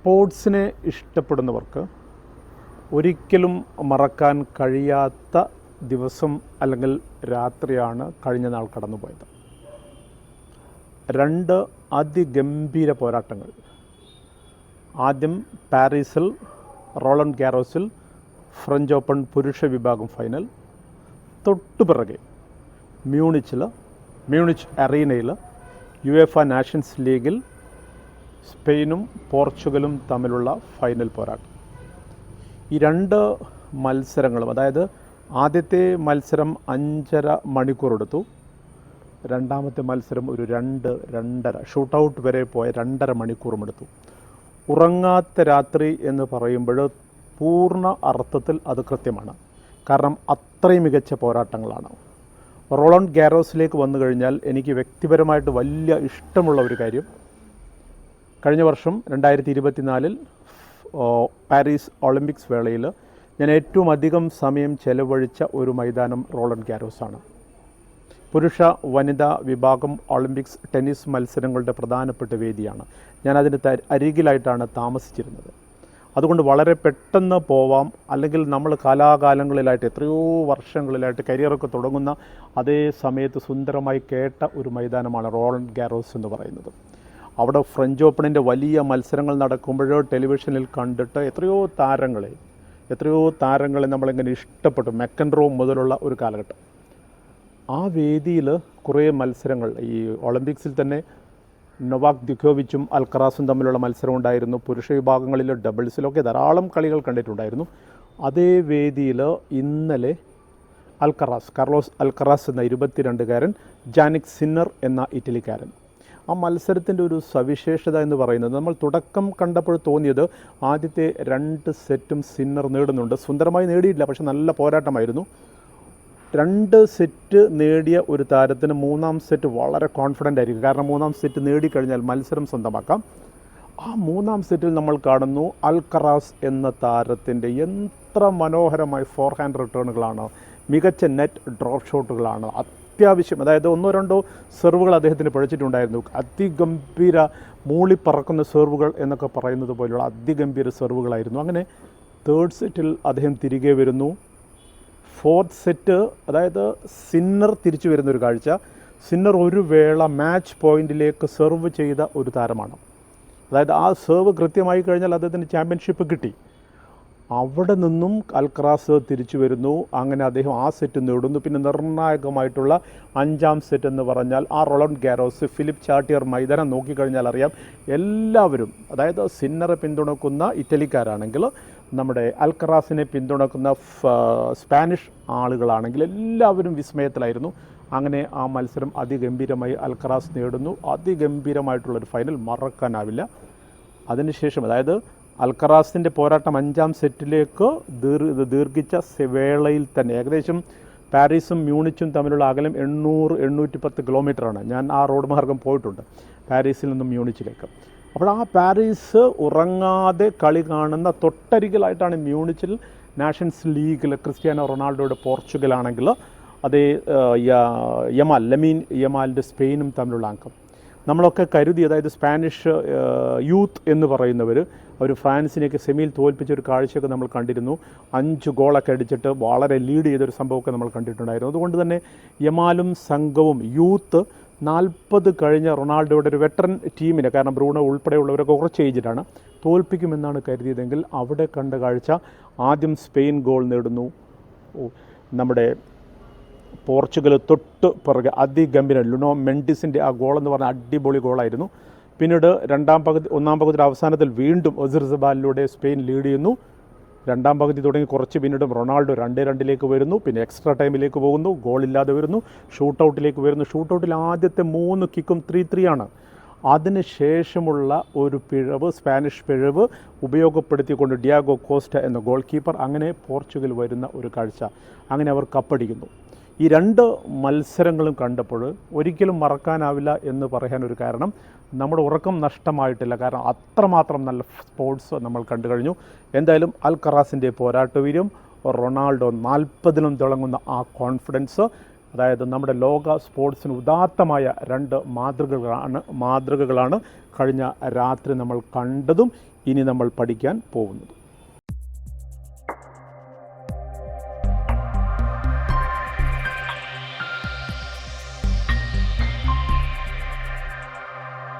സ്പോർട്സിനെ ഇഷ്ടപ്പെടുന്നവർക്ക് ഒരിക്കലും മറക്കാൻ കഴിയാത്ത ദിവസം അല്ലെങ്കിൽ രാത്രിയാണ് കഴിഞ്ഞ നാൾ കടന്നുപോയത്. രണ്ട് അതിഗംഭീര പോരാട്ടങ്ങൾ. ആദ്യം പാരീസിൽ റോളൻ ഗാരോസിൽ ഫ്രഞ്ച് ഓപ്പൺ പുരുഷ വിഭാഗം ഫൈനൽ. തൊട്ടുപിറകെ മ്യൂണിച്ചിൽ മ്യൂണിച്ച് അറീനയിൽ യു എഫ് നാഷൻസ് ലീഗിൽ സ്പെയിനും പോർച്ചുഗലും തമ്മിലുള്ള ഫൈനൽ പോരാട്ടം. ഈ രണ്ട് മത്സരങ്ങളും അതായത് ആദ്യത്തെ മത്സരം അഞ്ചര മണിക്കൂർ എടുത്തു. രണ്ടാമത്തെ മത്സരം ഒരു രണ്ട് രണ്ടര ഷൂട്ടൗട്ട് വരെ പോയ രണ്ടര മണിക്കൂറും എടുത്തു. ഉറങ്ങാത്ത രാത്രി എന്ന് പറയുമ്പോൾ പൂർണ അർത്ഥത്തിൽ അത് കൃത്യമാണ്. കാരണം അത്രയും മികച്ച പോരാട്ടങ്ങളാണ്. റോളൺ ഗാരോസിലേക്ക് വന്നു കഴിഞ്ഞാൽ എനിക്ക് വ്യക്തിപരമായിട്ട് വലിയ ഇഷ്ടമുള്ള ഒരു കാര്യം കഴിഞ്ഞ വർഷം രണ്ടായിരത്തി ഇരുപത്തിനാലിൽ പാരീസ് ഒളിമ്പിക്സ് വേളയിൽ ഞാൻ ഏറ്റവും അധികം സമയം ചെലവഴിച്ച ഒരു മൈതാനം റോളൺ ഗാരോസാണ്. പുരുഷ വനിതാ വിഭാഗം ഒളിമ്പിക്സ് ടെന്നീസ് മത്സരങ്ങളുടെ പ്രധാനപ്പെട്ട വേദിയാണ്. ഞാൻ അതിന് അരികിലായിട്ടാണ് താമസിച്ചിരുന്നത്. അതുകൊണ്ട് വളരെ പെട്ടെന്ന് പോവാം അല്ലെങ്കിൽ നമ്മൾ കലാകാലങ്ങളിലായിട്ട് എത്രയോ വർഷങ്ങളിലായിട്ട് കരിയറൊക്കെ തുടങ്ങുന്ന അതേ സമയത്ത് സുന്ദരമായി കേട്ട ഒരു മൈതാനമാണ് റോളൻ ഗാരോസ് എന്ന് പറയുന്നത്. അവിടെ ഫ്രഞ്ച് ഓപ്പണിന്റെ വലിയ മത്സരങ്ങൾ നടക്കുമ്പോഴോ ടെലിവിഷനിൽ കണ്ടിട്ട് എത്രയോ താരങ്ങളെ എത്രയോ താരങ്ങളെ നമ്മളിങ്ങനെ ഇഷ്ടപ്പെട്ടു മെക്കൻറോ മുതലുള്ള ഒരു കാലഘട്ടം. ആ വേദിയിൽ കുറേ മത്സരങ്ങൾ ഈ ഒളിമ്പിക്സിൽ തന്നെ നൊവാക് ദിഖോവിച്ചും അൽക്കറാസും തമ്മിലുള്ള മത്സരം ഉണ്ടായിരുന്നു പുരുഷ വിഭാഗങ്ങളിൽ ഡബിൾസിലൊക്കെ ധാരാളം കളികൾ കണ്ടിട്ടുണ്ടായിരുന്നു. അതേ വേദിയിൽ ഇന്നലെ അൽക്കറാസ് കാർലോസ് അൽക്കറാസ് എന്ന ഇരുപത്തിരണ്ടുകാരൻ ജാനിക് സിന്നർ എന്ന ഇറ്റലിക്കാരൻ ആ മത്സരത്തിന്റെ ഒരു സവിശേഷത എന്ന് പറയുന്നത് നമ്മൾ തുടക്കം കണ്ടപ്പോൾ തോന്നിയത് ആദ്യത്തെ രണ്ട് സെറ്റും സിന്നർ നേടുന്നുണ്ട്. സുന്ദരമായി നേടിയിട്ടില്ല പക്ഷെ നല്ല പോരാട്ടമായിരുന്നു. രണ്ട് സെറ്റ് നേടിയ ഒരു താരത്തിന് മൂന്നാം സെറ്റ് വളരെ കോൺഫിഡന്റ് ആയിരിക്കും. കാരണം മൂന്നാം സെറ്റ് നേടിക്കഴിഞ്ഞാൽ മത്സരം സ്വന്തമാക്കാം. ആ മൂന്നാം സെറ്റിൽ നമ്മൾ കാണുന്നു അൽക്കറാസ് എന്ന താരത്തിന്റെ എത്ര മനോഹരമായ ഫോർ ഹാൻഡ് റിട്ടേണുകളാണ് മികച്ച നെറ്റ് ഡ്രോപ്പ് ഷോട്ടുകളാണ് അത്യാവശ്യം അതായത് ഒന്നോ രണ്ടോ സെർവുകൾ അദ്ദേഹത്തിന് പിഴച്ചിട്ടുണ്ടായിരുന്നു. അതിഗംഭീര മൂളിപ്പറക്കുന്ന സെർവുകൾ എന്നൊക്കെ പറയുന്നത് പോലെയുള്ള അതിഗംഭീര സെർവുകളായിരുന്നു അങ്ങനെ തേർഡ് സെറ്റിൽ അദ്ദേഹം തിരികെ വരുന്നു. ഫോർത്ത് സെറ്റ് അതായത് സിന്നർ തിരിച്ചു വരുന്ന ഒരു കാഴ്ച. സിന്നർ ഒരു വേള മാച്ച് പോയിന്റിലേക്ക് സെർവ് ചെയ്ത ഒരു താരമാണ്. അതായത് ആ സെർവ് കൃത്യമായി കഴിഞ്ഞാൽ അദ്ദേഹത്തിന് ചാമ്പ്യൻഷിപ്പ് കിട്ടി. അവിടെ നിന്നും അൽക്രാസ് തിരിച്ചു വരുന്നു. അങ്ങനെ അദ്ദേഹം ആ സെറ്റ് നേടുന്നു. പിന്നെ നിർണായകമായിട്ടുള്ള അഞ്ചാം സെറ്റ് എന്ന് പറഞ്ഞാൽ ആ റൊളണ്ട് ഗാരോസ് ഫിലിപ്പ് ചാട്ടിയർ മൈതാനം നോക്കിക്കഴിഞ്ഞാൽ അറിയാം എല്ലാവരും അതായത് സിന്നറെ പിന്തുണക്കുന്ന ഇറ്റലിക്കാരാണെങ്കിൽ നമ്മുടെ അൽക്രാസിനെ പിന്തുണക്കുന്ന സ്പാനിഷ് ആളുകളാണെങ്കിൽ എല്ലാവരും വിസ്മയത്തിലായിരുന്നു. അങ്ങനെ ആ മത്സരം അതിഗംഭീരമായി അൽക്രാസ് നേടുന്നു. അതിഗംഭീരമായിട്ടുള്ളൊരു ഫൈനൽ മറക്കാനാവില്ല. അതിനുശേഷം അതായത് അൽക്കറാസിന്റെ പോരാട്ടം അഞ്ചാം സെറ്റിലേക്ക് ദീർ ദീർഘിച്ച വേളയിൽ തന്നെ. ഏകദേശം പാരീസും മ്യൂണിച്ചും തമ്മിലുള്ള അകലം എണ്ണൂറ് എണ്ണൂറ്റി പത്ത് കിലോമീറ്ററാണ്. ഞാൻ ആ റോഡ് മാർഗം പോയിട്ടുണ്ട് പാരീസിൽ നിന്നും മ്യൂണിച്ചിലേക്ക്. അപ്പോൾ ആ പാരീസ് ഉറങ്ങാതെ കളി കാണുന്ന തൊട്ടരികിലായിട്ടാണ് മ്യൂണിച്ചിൽ നാഷൻസ് ലീഗിൽ ക്രിസ്ത്യാനോ റൊണാൾഡോയുടെ പോർച്ചുഗലാണെങ്കിൽ അതേ യമാൽ ലമീൻ യമാലിന്റെ സ്പെയിനും തമ്മിലുള്ള അംഗം. നമ്മളൊക്കെ കരുതി അതായത് സ്പാനിഷ് യൂത്ത് എന്ന് പറയുന്നവർ അവർ ഫ്രാൻസിനെയൊക്കെ സെമിയിൽ തോൽപ്പിച്ച ഒരു കാഴ്ചയൊക്കെ നമ്മൾ കണ്ടിരുന്നു. അഞ്ച് ഗോളൊക്കെ അടിച്ചിട്ട് വളരെ ലീഡ് ചെയ്തൊരു സംഭവമൊക്കെ നമ്മൾ കണ്ടിട്ടുണ്ടായിരുന്നു. അതുകൊണ്ട് തന്നെ യമാലും സംഘവും യൂത്ത് നാൽപ്പത് കഴിഞ്ഞ റൊണാൾഡോയുടെ ഒരു വെറ്ററൻ ടീമിനെ കാരണം ബ്രൂണോ ഉൾപ്പെടെയുള്ളവരൊക്കെ കുറച്ച് ഏജിലാണ് തോൽപ്പിക്കുമെന്നാണ് കരുതിയതെങ്കിൽ അവിടെ കണ്ട കാഴ്ച ആദ്യം സ്പെയിൻ ഗോൾ നേടുന്നു. നമ്മുടെ പോർച്ചുഗൽ തൊട്ട് പിറകെ അതിഗംഭീര ലുനോ മെൻഡിസിന്റെ ആ ഗോൾ എന്ന് പറഞ്ഞാൽ അടിപൊളി ഗോളായിരുന്നു. പിന്നീട് രണ്ടാം പകുതി ഒന്നാം പകുതിയുടെ അവസാനത്തിൽ വീണ്ടും ഒസിർസബാലിലൂടെ സ്പെയിൻ ലീഡ് ചെയ്യുന്നു. രണ്ടാം പകുതി തുടങ്ങി കുറച്ച് പിന്നീടും റൊണാൾഡോ രണ്ട് രണ്ടിലേക്ക് വരുന്നു. പിന്നെ എക്സ്ട്രാ ടൈമിലേക്ക് പോകുന്നു. ഗോളില്ലാതെ വരുന്നു. ഷൂട്ടൗട്ടിലേക്ക് വരുന്നു. ഷൂട്ടൗട്ടിൽ ആദ്യത്തെ മൂന്ന് കിക്കും ത്രീ ത്രീ ആണ്. അതിന് ശേഷമുള്ള ഒരു പിഴവ് സ്പാനിഷ് പിഴവ് ഉപയോഗപ്പെടുത്തിക്കൊണ്ട് ഡിയാഗോ കോസ്റ്റ എന്ന ഗോൾ കീപ്പർ അങ്ങനെ പോർച്ചുഗൽ വരുന്ന ഒരു കാഴ്ച. അങ്ങനെ അവർ കപ്പടിക്കുന്നു. ഈ രണ്ട് മത്സരങ്ങളും കണ്ടപ്പോൾ ഒരിക്കലും മറക്കാനാവില്ല എന്ന് പറയാൻ ഒരു കാരണം നമ്മുടെ ഉറക്കം നഷ്ടമായിട്ടില്ല. കാരണം അത്രമാത്രം നല്ല സ്പോർട്സ് നമ്മൾ കണ്ടു കഴിഞ്ഞു. എന്തായാലും അൽ കറാസിന്റെ പോരാട്ടവീര്യം റൊണാൾഡോ നാൽപ്പതിനും തിളങ്ങുന്ന ആ കോൺഫിഡൻസ് അതായത് നമ്മുടെ ലോക സ്പോർട്സിന് ഉദാത്തമായ രണ്ട് മാതൃകകളാണ് മാതൃകകളാണ് കഴിഞ്ഞ രാത്രി നമ്മൾ കണ്ടതും ഇനി നമ്മൾ പഠിക്കാൻ പോകുന്നതും.